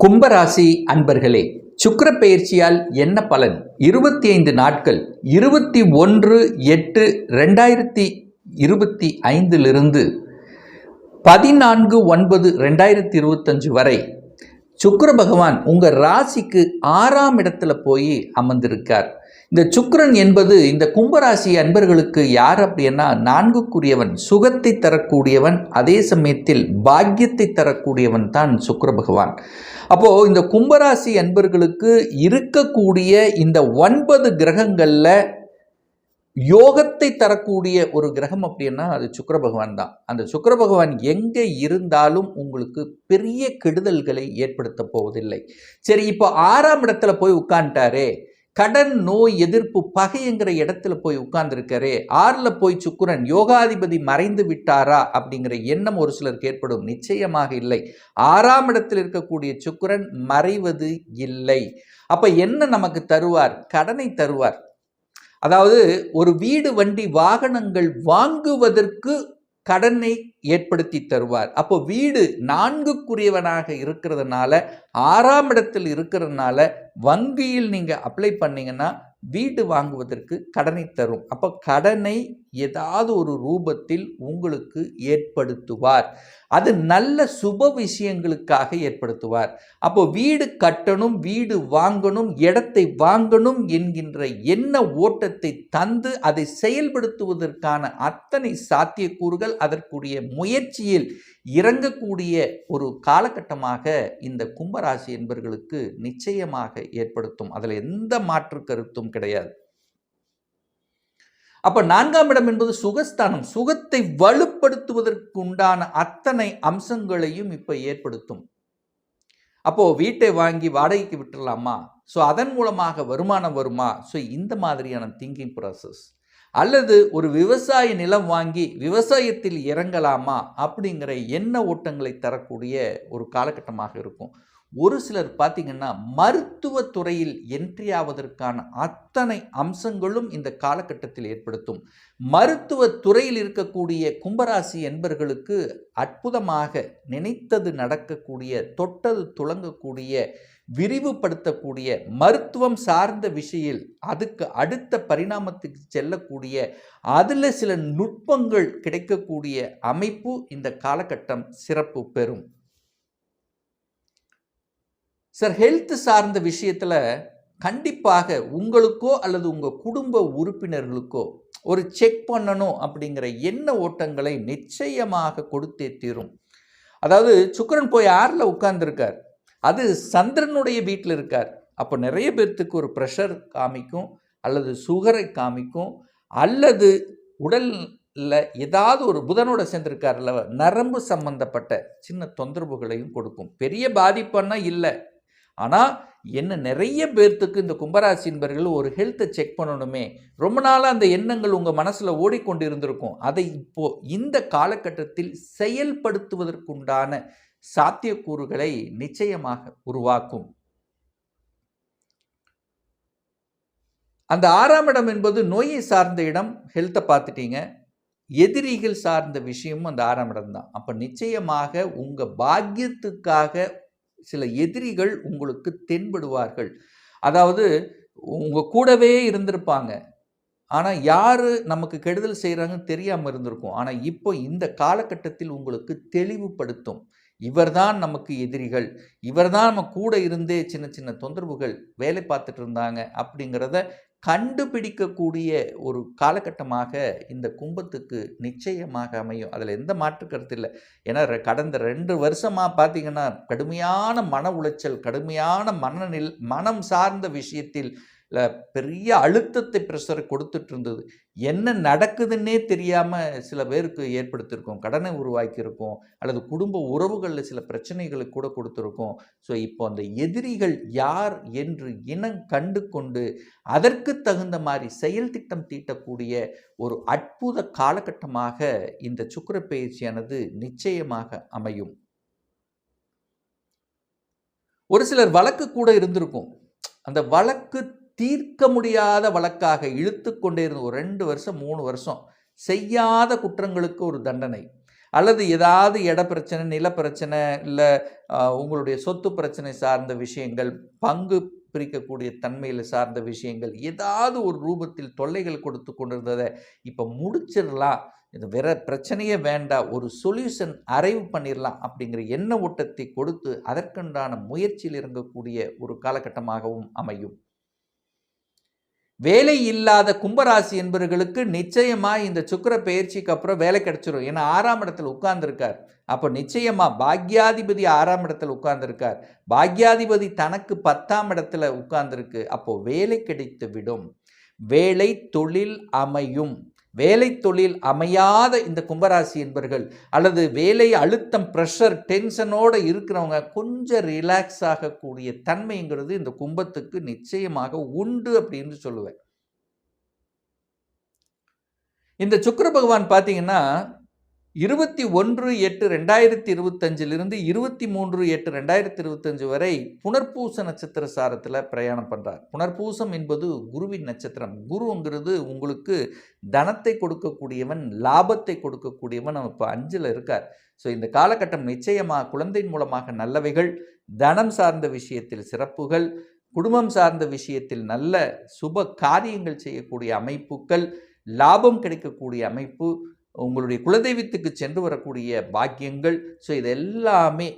கும்பராசி அன்பர்களே சுக்கர பெயர்ச்சியால் என்ன பலன்? இருபத்தி ஐந்து நாட்கள் இருபத்தி ஒன்று எட்டு ரெண்டாயிரத்தி இருபத்தி ஐந்திலிருந்து பதினான்கு ஒன்பது ரெண்டாயிரத்தி இருபத்தஞ்சு வரை சுக்கர பகவான் உங்கள் ராசிக்கு ஆறாம் இடத்துல போய் அமர்ந்திருக்கார். இந்த சுக்கிரன் என்பது இந்த கும்பராசி அன்பர்களுக்கு யார் அப்படின்னா நான்குக்குரியவன் சுகத்தை தரக்கூடியவன் அதே சமயத்தில் பாக்கியத்தை தரக்கூடியவன் தான் சுக்கர பகவான். அப்போ இந்த கும்பராசி அன்பர்களுக்கு இருக்கக்கூடிய இந்த ஒன்பது கிரகங்கள்ல யோகத்தை தரக்கூடிய ஒரு கிரகம் அப்படின்னா அது சுக்கர பகவான் தான். அந்த சுக்கர பகவான் எங்கே இருந்தாலும் உங்களுக்கு பெரிய கெடுதல்களை ஏற்படுத்த போவதில்லை. சரி இப்போ ஆறாம் இடத்துல போய் உட்காந்துட்டாரே கடன் நோய் எதிர்ப்பு பகைங்கிற இடத்துல போய் உட்கார்ந்துருக்காரே ஆறில் போய் சுக்குரன் யோகாதிபதி மறைந்து விட்டாரா அப்படிங்கிற எண்ணம் ஒரு சிலருக்கு ஏற்படும். நிச்சயமாக இல்லை. ஆறாம் இடத்தில் இருக்கக்கூடிய சுக்குரன் மறைவது இல்லை. அப்போ என்ன நமக்கு தருவார்? கடனை தருவார். அதாவது ஒரு வீடு வண்டி வாகனங்கள் வாங்குவதற்கு கடனை ஏற்படுத்தி தருவார். அப்போ வீடு நான்குக்குரியவனாக இருக்கிறதுனால ஆறாம் இடத்தில் இருக்கிறதுனால வங்கியில் நீங்கள் அப்ளை பண்ணீங்கன்னா வீடு வாங்குவதற்கு கடனை தரும். அப்போ கடனை ஏதாவது ஒரு ரூபத்தில் உங்களுக்கு ஏற்படுத்துவார். அது நல்ல சுப விஷயங்களுக்காக ஏற்படுத்துவார். அப்போ வீடு கட்டணும் வீடு வாங்கணும் இடத்தை வாங்கணும் என்கின்ற எண்ண ஓட்டத்தை தந்து அதை செயல்படுத்துவதற்கான அத்தனை சாத்தியக்கூறுகள் அதற்குரிய முயற்சியில் இறங்கக்கூடிய ஒரு காலகட்டமாக இந்த கும்பராசி என்பவர்களுக்கு நிச்சயமாக ஏற்படுத்தும். அதில் எந்த மாற்று கருத்தும் கிடையாது. அப்ப நான்காம் இடம் என்பது சுகஸ்தானம். சுகத்தை வலுப்படுத்துவதற்கு உண்டான அத்தனை அம்சங்களையும் இப்ப ஏற்படுத்தும். அப்போ வீட்டை வாங்கி வாடகைக்கு விட்டுடலாமா ஸோ அதன் மூலமாக வருமானம் வருமா? ஸோ இந்த மாதிரியான திங்கிங் ப்ராசஸ் அல்லது ஒரு விவசாய நிலம் வாங்கி விவசாயத்தில் இறங்கலாமா? அப்படிங்கிற எண்ண ஓட்டங்களை தரக்கூடிய ஒரு காலகட்டமாக இருக்கும். ஒரு சிலர் பார்த்தீங்கன்னா மருத்துவ துறையில் என்ட்ரி ஆவதற்கான அத்தனை அம்சங்களும் இந்த காலகட்டத்தில் ஏற்படுத்தும். மருத்துவ துறையில் இருக்கக்கூடிய கும்பராசி என்பர்களுக்கு அற்புதமாக நினைத்தது நடக்கக்கூடிய தொட்டது துளங்கக்கூடிய விரிவுபடுத்தக்கூடிய மருத்துவம் சார்ந்த விஷயில் அதுக்கு அடுத்த பரிணாமத்துக்கு செல்லக்கூடிய அதில் சில நுட்பங்கள் கிடைக்கக்கூடிய அமைப்பு இந்த காலகட்டம் சிறப்பு பெறும். சார் ஹெல்த் சார்ந்த விஷயத்தில் கண்டிப்பாக உங்களுக்கோ அல்லது உங்கள் குடும்ப உறுப்பினர்களுக்கோ ஒரு செக் பண்ணணும் அப்படிங்கிற எண்ண ஓட்டங்களை நிச்சயமாக கொடுத்தே தீரும். அதாவது சுக்கரன் போய் ஆறில் உட்கார்ந்துருக்கார். அது சந்திரனுடைய வீட்டில் இருக்கார். அப்போ நிறைய பேர்த்துக்கு ஒரு ப்ரெஷர் காமிக்கும் அல்லது சுகரை காமிக்கும் அல்லது உடலில் ஏதாவது ஒரு புதனோட சேர்ந்திருக்கார்ல நரம்பு சம்பந்தப்பட்ட சின்ன தொந்தரவுகளையும் கொடுக்கும். பெரிய பாதிப்புன்னா இல்லை. ஆனால் என்ன நிறைய பேர்த்துக்கு இந்த கும்பராசி என்பர்கள் ஒரு ஹெல்த்தை செக் பண்ணணுமே. ரொம்ப நாளாக அந்த எண்ணங்கள் உங்கள் மனசில் ஓடிக்கொண்டு இருந்திருக்கும் அதை இப்போ இந்த காலகட்டத்தில் செயல்படுத்துவதற்குண்டான சாத்தியக்கூறுகளை நிச்சயமாக உருவாக்கும். அந்த ஆறாம் இடம் என்பது நோயை சார்ந்த இடம் ஹெல்த்தை பார்த்துட்டீங்க. எதிரிகள் சார்ந்த விஷயமும் அந்த ஆறாம் இடம் தான். அப்போ நிச்சயமாக உங்கள் பாக்கியத்துக்காக சில எதிரிகள் உங்களுக்கு தென்படுவார்கள். அதாவது உங்கள் கூடவே இருந்திருப்பாங்க. ஆனால் யார் நமக்கு கெடுதல் செய்கிறாங்கன்னு தெரியாமல் இருந்திருக்கும். ஆனால் இப்போ இந்த காலகட்டத்தில் உங்களுக்கு தெளிவுபடுத்தும். இவர்தான் நமக்கு எதிரிகள். இவர்தான் நம்ம கூட இருந்தே சின்ன சின்ன தொந்தரவுகள் வேலை பார்த்துட்டு இருந்தாங்க அப்படிங்கிறத கண்டுபிடிக்கக்கூடிய ஒரு காலகட்டமாக இந்த கும்பத்துக்கு நிச்சயமாக அமையும். அதில் எந்த மாற்று கருத்து இல்லை. ஏன்னா கடந்த ரெண்டு வருஷமாக பார்த்தீங்கன்னா கடுமையான மன உளைச்சல் கடுமையான மனநில் மனம் சார்ந்த விஷயத்தில் பெரிய அழுத்தத்தை ப்ரெஷரை கொடுத்துட்டு இருந்தது. என்ன நடக்குதுன்னே தெரியாமல் சில பேருக்கு ஏற்படுத்தியிருக்கோம் கடனை உருவாக்கியிருக்கோம். அல்லது குடும்ப உறவுகளில் சில பிரச்சனைகளை கூட கொடுத்துருக்கோம். ஸோ இப்போ அந்த எதிரிகள் யார் என்று இனம் கண்டு கொண்டு அதற்கு தகுந்த மாதிரி செயல் திட்டம் தீட்டக்கூடிய ஒரு அற்புத காலகட்டமாக இந்த சுக்கிர பயிற்சியானது நிச்சயமாக அமையும். ஒரு சிலர் வழக்கு கூட இருந்திருக்கும். அந்த வழக்கு தீர்க்க முடியாத வழக்காக இழுத்து கொண்டே இருந்த ஒரு ரெண்டு வருஷம் மூணு வருஷம் செய்யாத குற்றங்களுக்கு ஒரு தண்டனை. அல்லது ஏதாவது இட பிரச்சனை நில பிரச்சனை இல்லை உங்களுடைய சொத்து பிரச்சனை சார்ந்த விஷயங்கள் பங்கு பிரிக்கக்கூடிய தன்மையில் சார்ந்த விஷயங்கள் ஏதாவது ஒரு ரூபத்தில் தொல்லைகள் கொடுத்து கொண்டிருந்ததை இப்போ முடிச்சிடலாம். இது வேற பிரச்சனையே வேண்டாம் ஒரு சொல்யூஷன் அரைவ் பண்ணிடலாம் அப்படிங்கிற எண்ண ஓட்டத்தை கொடுத்து அதற்குண்டான முயற்சியில் இறங்கக்கூடிய ஒரு காலகட்டமாகவும் அமையும். வேலை இல்லாத கும்பராசி என்பவர்களுக்கு நிச்சயமாக இந்த சுக்கிர பயிற்சிக்கு அப்புறம் வேலை கிடைச்சிரும். ஏன்னா ஆறாம் இடத்துல உட்கார்ந்துருக்கார். அப்போ நிச்சயமா பாக்யாதிபதி ஆறாம் இடத்துல உட்கார்ந்துருக்கார். பாக்யாதிபதி தனக்கு பத்தாம் இடத்துல உட்கார்ந்துருக்கு. அப்போது வேலை கிடைத்து விடும் வேலை தொழில் அமையும். வேலை தொழில் அமையாத இந்த கும்பராசி என்பர்கள் அல்லது வேலை அழுத்தம் ப்ரெஷர் டென்ஷனோடு இருக்கிறவங்க கொஞ்சம் ரிலாக்ஸ் ஆகக்கூடிய தன்மைங்கிறது இந்த கும்பத்துக்கு நிச்சயமாக உண்டு அப்படின்னு சொல்லுவேன். இந்த சுக்கர பகவான் பார்த்தீங்கன்னா இருபத்தி ஒன்று எட்டு ரெண்டாயிரத்தி இருபத்தஞ்சிலிருந்து இருபத்தி மூன்று எட்டு ரெண்டாயிரத்தி இருபத்தஞ்சு வரை புனர்பூச நட்சத்திர சாரத்தில் பிரயாணம் பண்ணுறார் புனர்பூசம் என்பது குருவின் நட்சத்திரம். குருங்கிறது உங்களுக்கு தனத்தை கொடுக்கக்கூடியவன் லாபத்தை கொடுக்கக்கூடியவன். இப்போ அஞ்சில் இருக்கார். ஸோ இந்த காலகட்டம் நிச்சயமாக குழந்தையின் மூலமாக நல்லவைகள் தனம் சார்ந்த விஷயத்தில் சிறப்புகள் குடும்பம் சார்ந்த விஷயத்தில் நல்ல சுப காரியங்கள் செய்யக்கூடிய அமைப்புகள் லாபம் கிடைக்கக்கூடிய அமைப்பு உங்களுடைய குலதெய்வத்துக்கு சென்று வரக்கூடிய பாக்கியங்கள். ஸோ இது எல்லாமே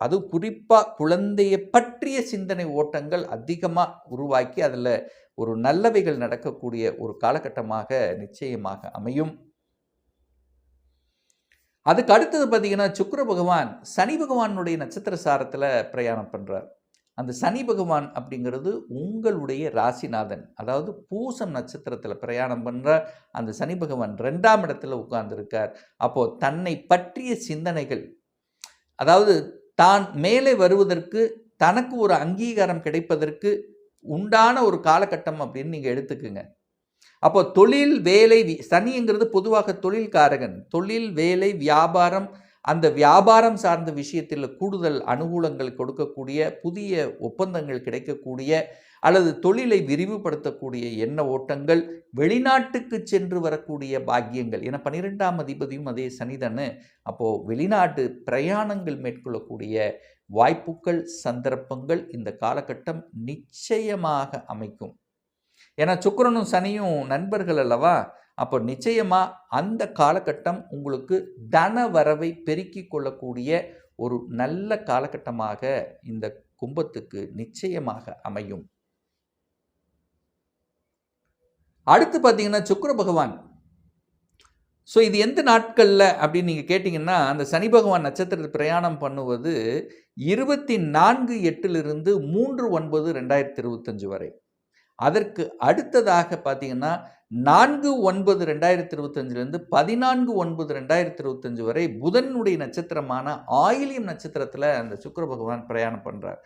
அது குறிப்பாக குழந்தையை பற்றிய சிந்தனை ஓட்டங்கள் அதிகமாக உருவாக்கி அதில் ஒரு நல்லவைகள் நடக்கக்கூடிய ஒரு காலகட்டமாக நிச்சயமாக அமையும். அதுக்கு அடுத்தது பார்த்தீங்கன்னா சுக்கர பகவான் சனி பகவானுடைய நட்சத்திர சாரத்தில் பிரயாணம் பண்ணுறார் அந்த சனி பகவான் அப்படிங்கிறது உங்களுடைய ராசிநாதன். அதாவது பூசம் நட்சத்திரத்தில் பிரயாணம் பண்ணுற அந்த சனி பகவான் ரெண்டாம் இடத்துல உட்கார்ந்துருக்கார். அப்போது தன்னை பற்றிய சிந்தனைகள் அதாவது தான் மேலே வருவதற்கு தனக்கு ஒரு அங்கீகாரம் கிடைப்பதற்கு உண்டான ஒரு காலகட்டம் அப்படின்னு நீங்கள் எடுத்துக்குங்க. அப்போ தொழில் வேலை சனிங்கிறது பொதுவாக தொழில்காரகன். தொழில் வேலை வியாபாரம் அந்த வியாபாரம் சார்ந்த விஷயத்தில் கூடுதல் அனுகூலங்கள் கொடுக்கக்கூடிய புதிய ஒப்பந்தங்கள் கிடைக்கக்கூடிய அல்லது தொழிலை விரிவுபடுத்தக்கூடிய எண்ண ஓட்டங்கள் வெளிநாட்டுக்கு சென்று வரக்கூடிய பாக்கியங்கள். ஏன்னா பன்னிரெண்டாம் அதிபதியும் அதே சனிதானே அப்போது வெளிநாட்டு பிரயாணங்கள் மேற்கொள்ளக்கூடிய வாய்ப்புகள் சந்தர்ப்பங்கள் இந்த காலகட்டம் நிச்சயமாக அமைக்கும். ஏன்னா சுக்கரனும் சனியும் நண்பர்கள் அல்லவா? அப்போ நிச்சயமாக அந்த காலகட்டம் உங்களுக்கு தன வரவை பெருக்கி கொள்ளக்கூடிய ஒரு நல்ல காலகட்டமாக இந்த கும்பத்துக்கு நிச்சயமாக அமையும். அடுத்து பார்த்தீங்கன்னா சுக்கர பகவான். ஸோ இது எந்த நாட்களில் அப்படின்னு நீங்கள் கேட்டிங்கன்னா அந்த சனி பகவான் நட்சத்திரத்தில் பிரயாணம் பண்ணுவது இருபத்தி நான்கு எட்டிலிருந்து மூன்று ஒன்பது ரெண்டாயிரத்தி இருபத்தஞ்சு வரை. அதற்கு அடுத்ததாக பார்த்தீங்கன்னா நான்கு ஒன்பது ரெண்டாயிரத்தி இருபத்தஞ்சிலேருந்து பதினான்கு ஒன்பது ரெண்டாயிரத்தி இருபத்தஞ்சு வரை புதனுடைய நட்சத்திரமான ஆயிலியம் நட்சத்திரத்தில் அந்த சுக்கர பகவான் பிரயாணம் பண்ணுறார்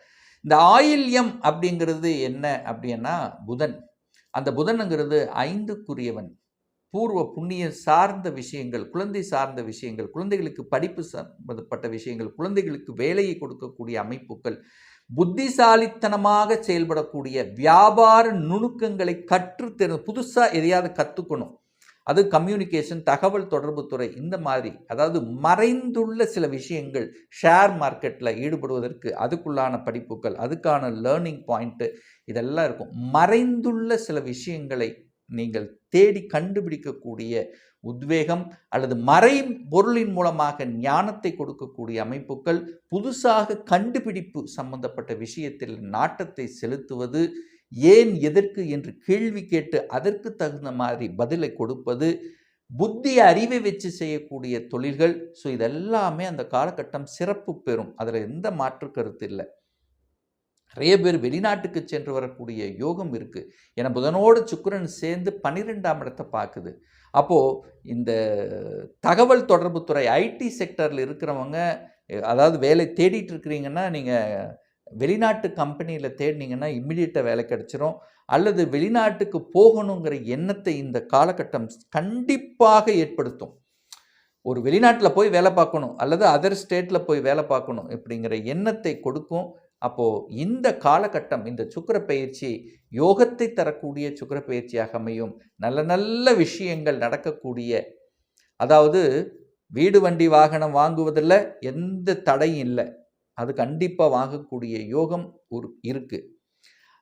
இந்த ஆயில்யம் அப்படிங்கிறது என்ன அப்படின்னா புதன். அந்த புதனுங்கிறது ஐந்துக்குரியவன். பூர்வ புண்ணிய சார்ந்த விஷயங்கள் குழந்தை சார்ந்த விஷயங்கள் குழந்தைகளுக்கு படிப்பு சம்பந்தப்பட்ட விஷயங்கள் குழந்தைகளுக்கு வேலையை கொடுக்கக்கூடிய அமைப்புகள் புத்திசாலித்தனமாக செயல்படக்கூடிய வியாபார நுணுக்கங்களை கற்று தெரி புதுசாக எதையாவது கற்றுக்கணும் அது கம்யூனிகேஷன் தகவல் தொடர்பு துறை இந்த மாதிரி. அதாவது மறைந்துள்ள சில விஷயங்கள் ஷேர் மார்க்கெட்டில் ஈடுபடுவதற்கு அதுக்குள்ளான படிப்புகள் அதுக்கான லேர்னிங் பாயிண்ட்டு இதெல்லாம் இருக்கும். மறைந்துள்ள சில விஷயங்களை நீங்கள் தேடி கண்டுபிடிக்கக்கூடிய உத்வேகம் அல்லது மறை பொருளின் மூலமாக ஞானத்தை கொடுக்கக்கூடிய அமைப்புகள் புதுசாக கண்டுபிடிப்பு சம்பந்தப்பட்ட விஷயத்தில் நாட்டத்தை செலுத்துவது ஏன் எதற்கு என்று கேள்வி கேட்டு அதற்கு தகுந்த மாதிரி பதிலை கொடுப்பது புத்தி அறிவை வச்சு செய்யக்கூடிய தொழில்கள். ஸோ இதெல்லாமே அந்த காலகட்டம் சிறப்பு பெறும். அதில் எந்த மாற்று கருத்து இல்லை. நிறைய பேர் வெளிநாட்டுக்கு சென்று வரக்கூடிய யோகம் இருக்குது ஏன்னா புதனோடு சுக்கரன் சேர்ந்து பன்னிரெண்டாம் இடத்தை பார்க்குது. அப்போது இந்த தகவல் தொடர்புத்துறை ஐடி செக்டரில் இருக்கிறவங்க அதாவது வேலை தேடிட்டு இருக்கிறீங்கன்னா நீங்கள் வெளிநாட்டு கம்பெனியில் தேடினீங்கன்னா இம்மிடியட்டாக வேலை கிடச்சிரும். அல்லது வெளிநாட்டுக்கு போகணுங்கிற எண்ணத்தை இந்த காலகட்டம் கண்டிப்பாக ஏற்படுத்தும். ஒரு வெளிநாட்டில் போய் வேலை பார்க்கணும் அல்லது அதர் ஸ்டேட்டில் போய் வேலை பார்க்கணும் இப்படிங்கிற எண்ணத்தை கொடுக்கும். அப்போது இந்த காலகட்டம் இந்த சுக்கர பயிற்சி யோகத்தை தரக்கூடிய சுக்கர பயிற்சியாக அமையும். நல்ல நல்ல விஷயங்கள் நடக்கக்கூடிய அதாவது வீடு வண்டி வாகனம் வாங்குவதில் எந்த தடையும் இல்லை. அது கண்டிப்பாக வாங்கக்கூடிய யோகம் ஒரு இருக்குது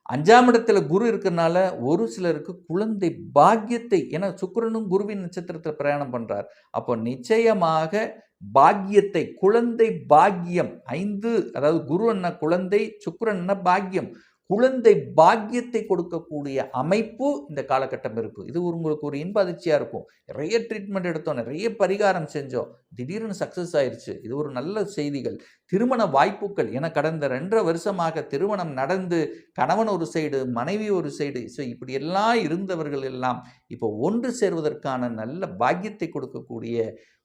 அஞ்சாம் இடத்துல குரு இருக்கிறனால ஒரு சிலருக்கு குழந்தை பாக்கியத்தை ஏன்னா சுக்கிரனும் குருவின் நட்சத்திரத்தில் பிரயாணம் பண்ணுறார் அப்போ நிச்சயமாக பாக்கியத்தை குழந்தை பாக்கியம் ஐந்து அதாவது குரு என்ன குழந்தை சுக்கிரன் என்ன பாக்கியம். குழந்தை பாக்கியத்தை கொடுக்கக்கூடிய அமைப்பு இந்த காலகட்டம் இருக்கும் இது உங்களுக்கு ஒரு இன்ப அதிர்ச்சியாக இருக்கும். நிறைய ட்ரீட்மெண்ட் எடுத்தோம் நிறைய பரிகாரம் செஞ்சோம். திடீர்னு சக்ஸஸ் ஆயிடுச்சு இது ஒரு நல்ல செய்திகள். திருமண வாய்ப்புகள். என கடந்த ரெண்டரை வருஷமாக திருமணம் நடந்து கணவன் ஒரு சைடு மனைவி ஒரு சைடு ஸோ இப்படி எல்லாம் இருந்தவர்கள் எல்லாம் இப்போ ஒன்று சேர்வதற்கான நல்ல பாக்கியத்தை கொடுக்கக்கூடிய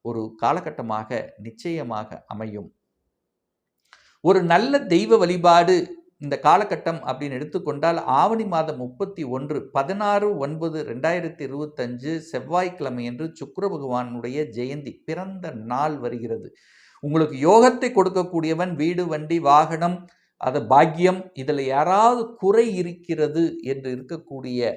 ஒரு காலகட்டமாக நிச்சயமாக அமையும். ஒரு நல்ல தெய்வ வழிபாடு இந்த காலகட்டம் அப்படின்னு எடுத்துக்கொண்டால் ஆவணி மாதம் முப்பத்தி ஒன்று பதினாறு ஒன்பது ரெண்டாயிரத்தி இருபத்தஞ்சு செவ்வாய்க்கிழமையன்று சுக்கர பகவானுடைய ஜெயந்தி பிறந்த நாள் வருகிறது. உங்களுக்கு யோகத்தை கொடுக்கக்கூடியவன் வீடு வண்டி வாகனம் அது பாக்கியம் இதில் யாராவது குறை இருக்கிறது என்று இருக்கக்கூடிய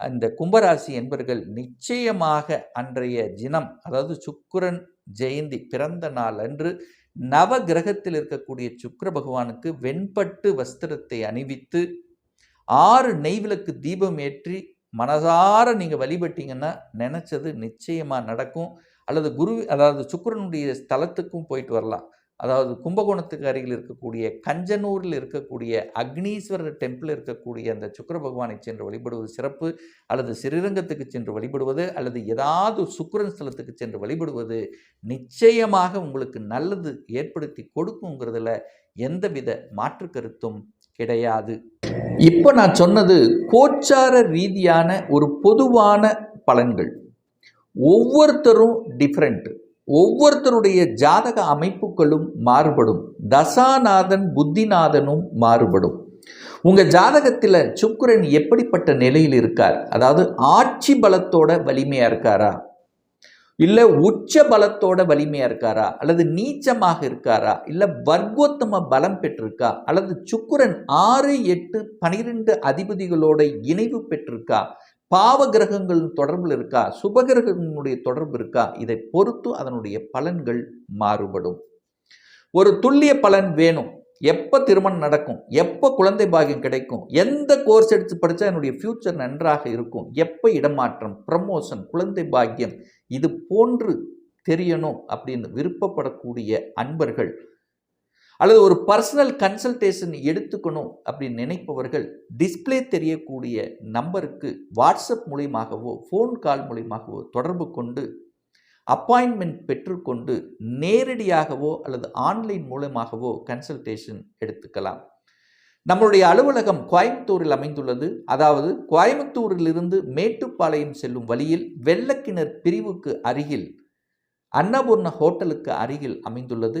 அந்த கும்பராசி என்பர்கள் நிச்சயமாக அன்றைய தினம் அதாவது சுக்கிரன் ஜெயந்தி பிறந்த நாள் அன்று நவ கிரகத்தில் இருக்கக்கூடிய சுக்கர பகவானுக்கு வெண்பட்டு வஸ்திரத்தை அணிவித்து ஆறு நெய்விளக்கு தீபம் ஏற்றி மனசார நீங்கள் வழிபட்டீங்கன்னா நினச்சது நிச்சயமாக நடக்கும். அல்லது குரு அதாவது சுக்கரனுடைய ஸ்தலத்துக்கும் போயிட்டு வரலாம். அதாவது கும்பகோணத்துக்கு அருகில் இருக்கக்கூடிய கஞ்சனூரில் இருக்கக்கூடிய அக்னீஸ்வரர் டெம்பிள் இருக்கக்கூடிய அந்த சுக்கிர பகவானை சென்று வழிபடுவது சிறப்பு அல்லது ஸ்ரீரங்கத்துக்கு சென்று வழிபடுவது அல்லது ஏதாவது சுக்கரன் ஸ்தலத்துக்கு சென்று வழிபடுவது நிச்சயமாக உங்களுக்கு நல்லது ஏற்படுத்தி கொடுக்குங்கிறதுல எந்தவித மாற்று கருத்தும் கிடையாது. இப்போ நான் சொன்னது கோச்சார ரீதியான ஒரு பொதுவான பலன்கள். ஒவ்வொருத்தரும் டிஃப்ரெண்ட்டு ஒவ்வொருத்தருடைய ஜாதக அமைப்புகளும் மாறுபடும். தசாநாதன் புத்திநாதனும் மாறுபடும். உங்கள் ஜாதகத்தில் சுக்கரன் எப்படிப்பட்ட நிலையில் இருக்கார்? அதாவது ஆட்சி பலத்தோட வலிமையாக இருக்காரா? இல்லை உச்ச பலத்தோட வலிமையாக இருக்காரா? அல்லது நீச்சமாக இருக்காரா? இல்லை வர்க்கோத்தம பலம் பெற்றிருக்கா? அல்லது சுக்குரன் ஆறு எட்டு பனிரெண்டு அதிபதிகளோட இணைவு பெற்றிருக்கா? பாவ கிரகங்கள் தொடர்பில் இருக்கா? சுபகிரகங்களுடைய தொடர்பு இருக்கா? இதை பொறுத்து அதனுடைய பலன்கள் மாறுபடும். ஒரு துல்லிய பலன் வேணும். எப்போ திருமணம் நடக்கும்? எப்போ குழந்தை பாகியம் கிடைக்கும்? எந்த கோர்ஸ் எடுத்து படித்தா என்னுடைய ஃப்யூச்சர் நன்றாக இருக்கும்? எப்போ இடமாற்றம் ப்ரமோஷன் குழந்தை பாக்கியம்? இது போன்று தெரியணும் அப்படின்னு விருப்பப்படக்கூடிய அன்பர்கள் அல்லது ஒரு பர்சனல் கன்சல்டேஷன் எடுத்துக்கணும் அப்படின்னு நினைப்பவர்கள் டிஸ்பிளே தெரியக்கூடிய நம்பருக்கு வாட்ஸ்அப் மூலியமாகவோ ஃபோன் கால் மூலியமாகவோ தொடர்பு கொண்டு அப்பாயின்மெண்ட் பெற்றுக்கொண்டு நேரடியாகவோ அல்லது ஆன்லைன் மூலமாகவோ கன்சல்டேஷன் எடுத்துக்கலாம். நம்மளுடைய அலுவலகம் கோயம்புத்தூரில் அமைந்துள்ளது. அதாவது கோயம்புத்தூரிலிருந்து மேட்டுப்பாளையம் செல்லும் வழியில் வெள்ளக்கிணர் பிரிவுக்கு அருகில் அன்னபூர்ண ஹோட்டலுக்கு அருகில் அமைந்துள்ளது.